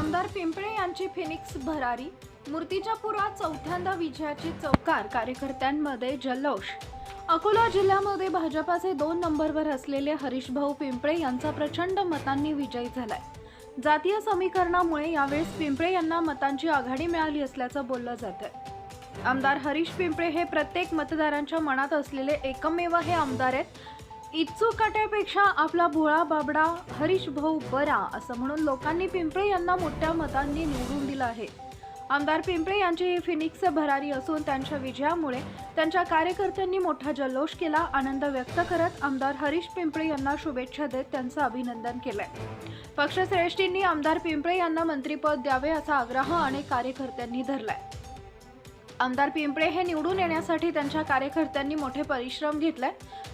आमदार पिंपळे यांची फिनिक्स भरारी मूर्तीच्या चौथ्यांदा विजयाची चौकार कार्यकर्त्यांमध्ये जल्लोष. अकोला जिल्ह्यामध्ये भाजपाचे दोन नंबरवर असलेले हरीश भाऊ पिंपळे यांचा प्रचंड मतांनी विजय झालाय. जातीय समीकरणामुळे यावेळेस पिंपळे यांना मतांची आघाडी मिळाली असल्याचं बोललं जात आहे आमदार हरीश पिंपळे हे प्रत्येक मतदारांच्या मनात असलेले एकमेव हे आमदार आहेत. इच्छू काट्यापेक्षा आपला भोळा बाबडा हरीश भाऊ बरा असं म्हणून लोकांनी पिंपळे यांना मोठ्या मतांनी निवडून दिलं आहे. आमदार पिंपळे यांची ही फिनिक्स भरारी असून त्यांच्या विजयामुळे त्यांच्या कार्यकर्त्यांनी मोठा जल्लोष केला. आनंद व्यक्त करत आमदार हरीश पिंपळे यांना शुभेच्छा देत त्यांचं अभिनंदन केलंय. पक्षश्रेष्ठींनी आमदार पिंपळे यांना मंत्रीपद द्यावे असा आग्रह अनेक कार्यकर्त्यांनी धरलाय. आमदार पिंपळे हे निवडून येण्यासाठी त्यांच्या कार्यकर्त्यांनी मोठे परिश्रम घेतले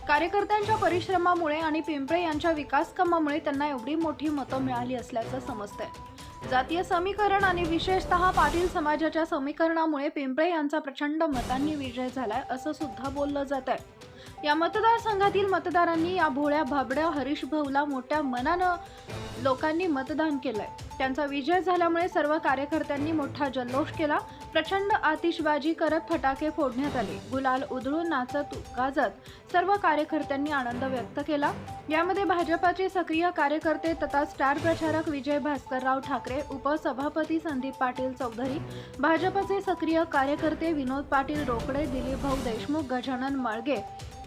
कार्यकर्त्यांच्या परिश्रमामुळे आणि पिंपळे यांच्या विकास कामामुळे त्यांना एवढी मोठी मतं मिळाली असल्याचं समजतंय. जातीय समीकरण आणि विशेषतः पाटील समाजाच्या समीकरणामुळे पिंपळे यांचा प्रचंड मतांनी विजय झालाय असं सुद्धा बोललं जात आहे या मतदारसंघातील मतदारांनी या भोळ्या भाबड्या हरीश भाऊला मोठ्या मनानं लोकांनी मतदान केलंय. त्यांचा विजय झाल्यामुळे सर्व कार्यकर्त्यांनी मोठा जल्लोष केला. प्रचंड आतिषबाजी करत फटाके फोडण्यात आले. गुलाल उधळून नाचत गाजत सर्व कार्यकर्त्यांनी आनंद व्यक्त केला. यामध्ये भाजपाचे सक्रिय कार्यकर्ते तथा स्टार प्रचारक विजय भास्करराव ठाकरे उपसभापती संदीप पाटील चौधरी भाजपचे सक्रिय कार्यकर्ते विनोद पाटील रोकडे दिलीप भाऊ देशमुख गजानन माळगे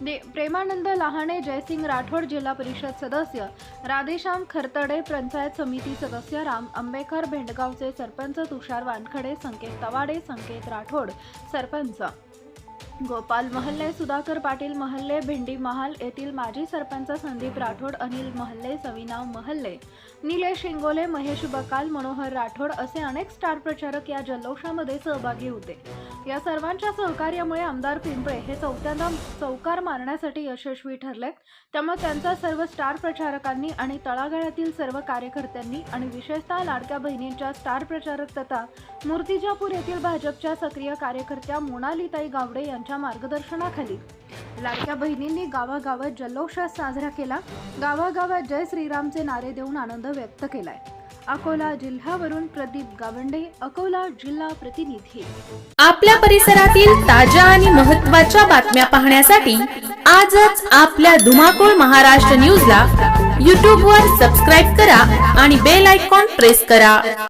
प्रेमानंद लहाणे जयसिंग राठोड जिल्हा परिषद सदस्य राधेश्याम खरतडे पंचायत समिती सदस्य राम आंबेकर भेंडगावचे सरपंच तुषार वानखडे संकेत तवाडे संकेत राठोड सरपंच. गोपाल महल्ले सुधाकर पाटील महल्ले भेंडी महाल येथील माजी सरपंच संदीप राठोड अनिल महल्ले सविनाव महल्ले निलेश शिंगोले महेश बकाल मनोहर राठोड असे अनेक स्टार प्रचारक या जल्लोषामध्ये सहभागी होते. या सर्वांच्या सहकार्यामुळे आमदार पिंपळे हे चौथ्यांदा चौकार मारण्यासाठी यशस्वी ठरले. त्यामुळे त्यांचा सर्व स्टार प्रचारकांनी आणि तळागाळातील सर्व कार्यकर्त्यांनी आणि विशेषतः लाडक्या बहिणींच्या स्टार प्रचारक तथा मूर्तिजापूर येथील भाजपच्या सक्रिय कार्यकर्त्या मोनालीताई गावडे यांच्या मार्गदर्शनाखाली लाडक्या बहिणींनी गावागावात जल्लोष साजरा केला. गावागावात जय श्रीरामचे नारे देऊन आनंद व्यक्त केलाय. अकोला जिल्ह्यावरून प्रदीप गावंडे अकोला जिल्हा प्रतिनिधी. आपल्या परिसरातील ताज्या आणि महत्त्वाच्या बातम्या पाहण्यासाठी आजच आपल्या धुमाकूळ महाराष्ट्र न्यूजला यूट्यूबवर सबस्क्राईब करा आणि बेल आयकॉन प्रेस करा.